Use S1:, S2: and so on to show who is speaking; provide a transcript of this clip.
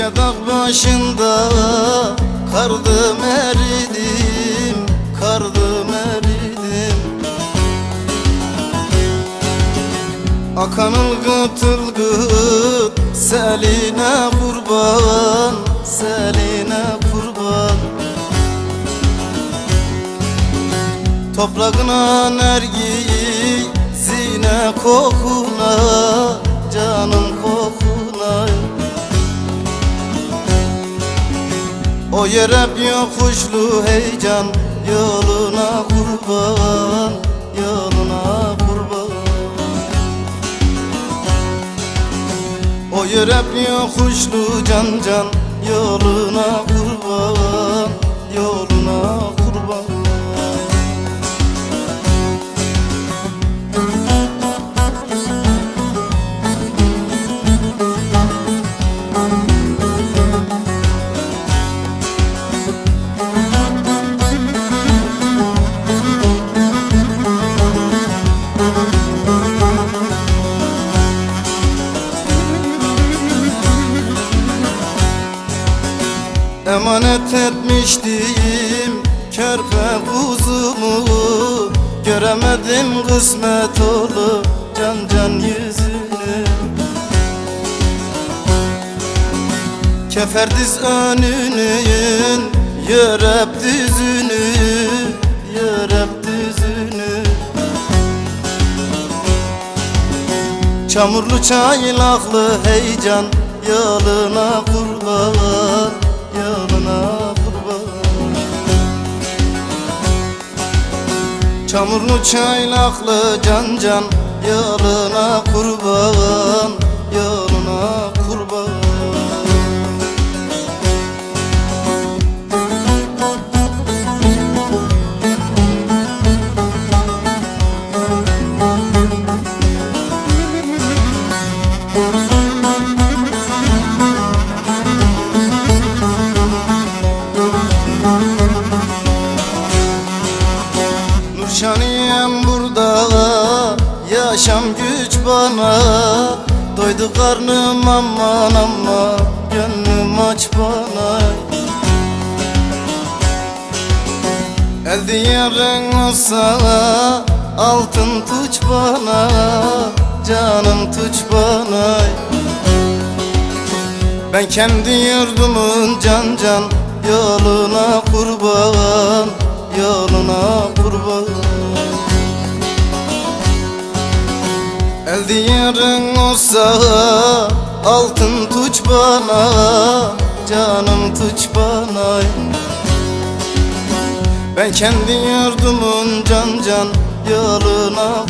S1: yolunda Kardım eridim, kardım eridim. Akan ılgıt ılgıt seline kurban Seline kurban. Toprağına nergiyi zine kokuna Canım O yer hep yokuşlu heyecan Yoluna kurban Yoluna kurban. O yer hep yokuşlu can can Yoluna kurban Emanet etmiştim körpe kuzumu. Göremedim kısmet olup can can yüzünü. Keferdiz önünün Yörep düzünü Yörep düzünü. Çamurlu çaylaklı heyecan Yoluna Çamurlu çaylaklı can can Yoluna kurban Yaşam güç bana. Doydu karnım aman ama Gönlüm aç bana. El diyarın olsa Altın tuç bana Canım tuç bana. Ben kendi yurdumun can can Yoluna kurban Yoluna kurban El diyarın olsa Altın tuç bana Canım tuç bana. Ben kendi yurdumun can can Yoluna